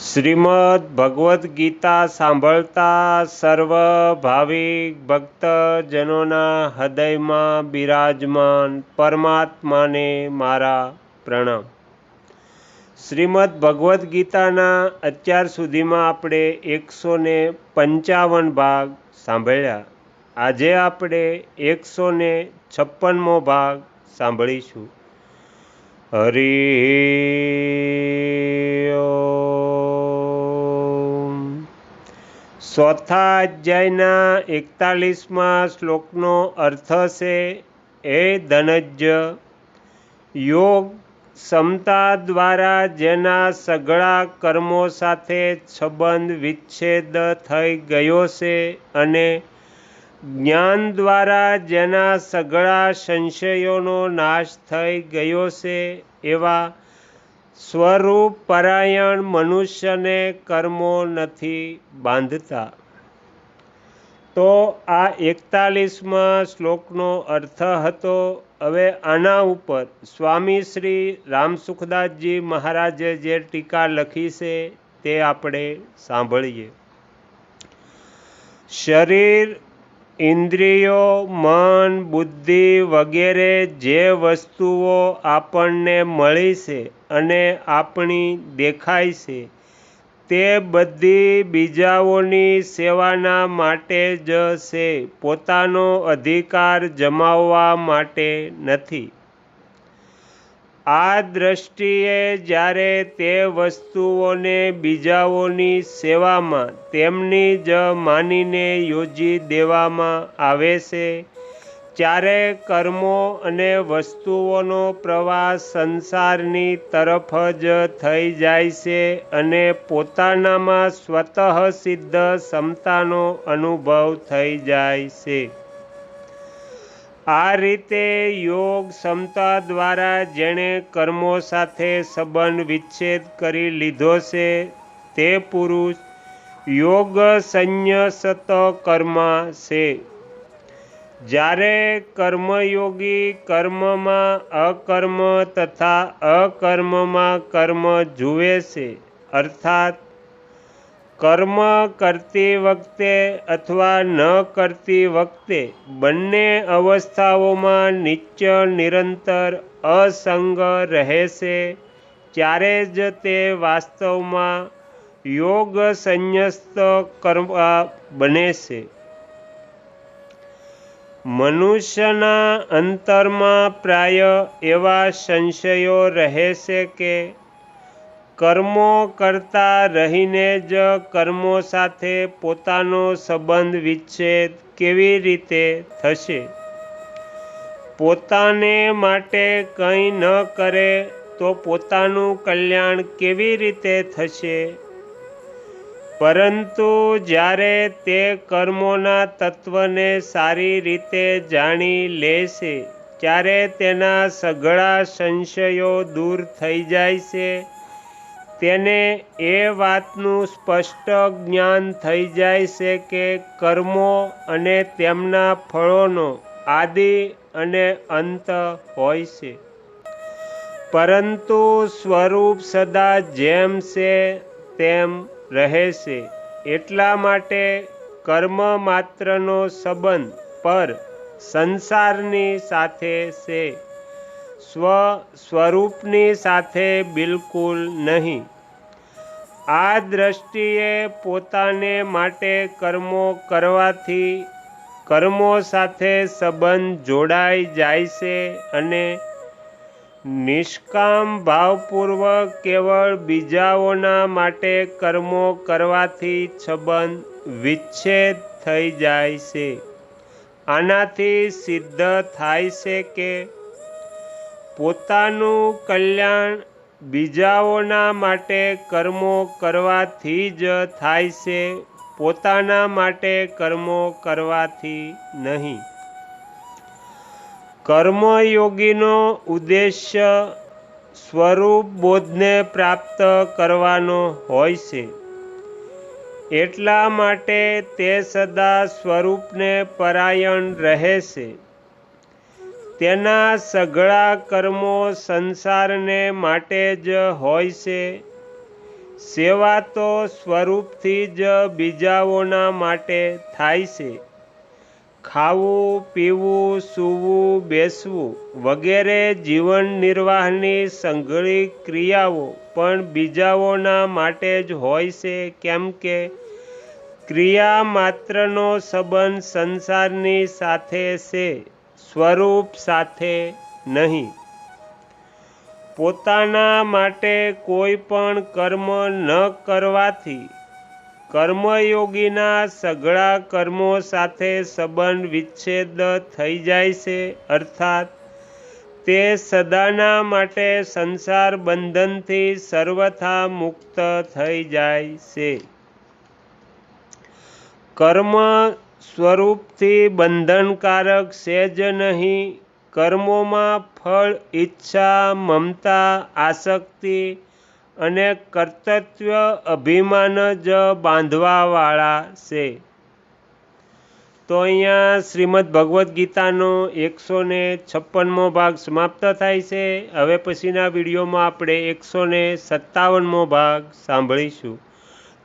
શ્રીમદ ભગવદ્ ગીતા સાંભળતા સર્વ ભાવિક ભક્તજનોના હૃદયમાં બિરાજમાન પરમાત્માને મારા પ્રણામ. શ્રીમદ ભગવદ્ ગીતાના અત્યાર સુધીમાં આપણે એકસો ને પંચાવન ભાગ સાંભળ્યા. આજે આપણે એકસો ને છપ્પનમો ભાગ સાંભળીશું. હરિ ચોથા અધ્યાયના એકતાલીસમાં શ્લોકનો અર્થ છે, એ ધનજ યોગ ક્ષમતા દ્વારા જેના સઘળા કર્મો સાથે સંબંધ વિચ્છેદ થઈ ગયો છે અને જ્ઞાન દ્વારા જેના સઘળા સંશયોનો નાશ થઈ ગયો છે એવા સ્વરૂપ પરાયણ મનુષ્યને કર્મો નથી બાંધતા. તો આ એકતાલીસમાં શ્લોકનો અર્થ હતો, હવે આના ઉપર સ્વામી શ્રી રામસુખદાસજી મહારાજે જે ટીકા લખી છે તે આપણે સાંભળીએ. શરીર ઇન્દ્રિયો, મન, બુદ્ધિ વગેરે જે વસ્તુઓ આપણને મળી છે અને આપણી દેખાય છે, તે બધી બીજાઓની સેવાના માટે જ છે. પોતાનો અધિકાર જમાવવા માટે નથી. આ દ્રષ્ટિએ જ્યારે તે વસ્તુઓને બીજાઓની સેવામાં તેમની જ માનીને યોજી દેવામાં આવે છે ત્યારે કર્મો અને વસ્તુઓનો પ્રવાહ સંસારની તરફ જ થઈ જાય છે અને પોતાનામાં સ્વતઃ સિદ્ધ ક્ષમતાનો અનુભવ થઈ જાય છે. આ રીતે યોગ ક્ષમતા દ્વારા જેણે કર્મો સાથે સંબંધ વિચ્છેદ કરી લીધો છે, તે પુરુષ યોગ સંન્યસત કર્મા છે. જ્યારે કર્મયોગી કર્મમાં અકર્મ તથા અકર્મમાં કર્મ જુએ છે, અર્થાત કર્મ કરતી વખતે અથવા ન કરતી વખતે બંને અવસ્થાઓમાં નિત્ય નિરંતર, અસંગ રહેશે. ત્યારે જ તે વાસ્તવમાં યોગ સંન્યસ્ત કર્મ બને છે મનુષ્યના અંતરમાં પ્રાય એવા સંશયો રહે છે કે કર્મો કરતા રહીને જ કર્મો સાથે પોતાનો સંબંધ વિચ્છેદ કેવી રીતે થશે? પોતાને માટે કંઈ ન કરે તો પોતાનું કલ્યાણ કેવી રીતે થશે? પરંતુ જ્યારે તે કર્મોના તત્વને સારી રીતે જાણી લેશે, ત્યારે તેના સઘળા સંશયો દૂર થઈ જાય છે. તેને એ વાતનું સ્પષ્ટ જ્ઞાન થઈ જાય છે કે કર્મો અને તેમના ફળોનો આદિ અને અંત હોય છે. પરંતુ સ્વરૂપ સદા જેમ છે, તેમ રહે છે. એટલા માટે કર્મ માત્રનો સંબંધ પર સંસારની સાથે છે. સ્વ સ્વરૂપની સાથે બિલકુલ નહીં. આ દ્રષ્ટિએ પોતાને માટે કર્મો કરવાથી કર્મો સાથે સંબંધ જોડાઈ જાય છે અને નિષ્કામ ભાવપૂર્વક કેવળ બીજાઓના માટે કર્મો કરવાથી સંબંધ વિચ્છેદ થઈ જાય છે. આનાથી સિદ્ધ થાય છે કે પોતાનું કલ્યાણ બીજાઓના માટે કર્મો કરવાથી જ થાય છે, પોતાના માટે કર્મો કરવાથી નહીં. કર્મયોગીનો ઉદ્દેશ્ય સ્વરૂપ બોધને પ્રાપ્ત કરવાનો હોય છે. એટલા માટે તે સદા સ્વરૂપને પરાયણ રહે છે. તેના સઘળા કર્મો સંસારને માટે જ હોય છે. સેવા તો સ્વરૂપથી જ બીજાઓના માટે થાય છે. ખાવું, પીવું, સૂવું, બેસવું વગેરે જીવન નિર્વાહની સંઘળી ક્રિયાઓ પણ બીજાઓના માટે જ હોય છે. કેમ કે ક્રિયા માત્રનો સંબંધ સંસારની સાથે છે. સ્વરૂપ સાથે નહીં. પોતાના માટે કોઈ પણ કર્મ ન કરવાથી કર્મયોગીના સઘળા કર્મો સાથે સંબંધ વિચ્છેદ થઈ જાય છે, અર્થાત તે સદાના માટે સંસાર બંધનથી સર્વથા મુક્ત થઈ જાય છે. કર્મ સ્વરૂપથી બંધનકારક જ નહીં, કર્મોમાં ફળ, ઈચ્છા, મમતા, આસક્તિ અને કર્તવ્ય અભિમાન જ બાંધવાવાળા છે. તો અહીંયા શ્રીમદ ભગવદ્ ગીતાનો એકસો ને છપ્પનમો ભાગ સમાપ્ત થાય છે. હવે પછીના વિડીયોમાં આપણે એકસો ને સત્તાવનમો ભાગ સાંભળીશું.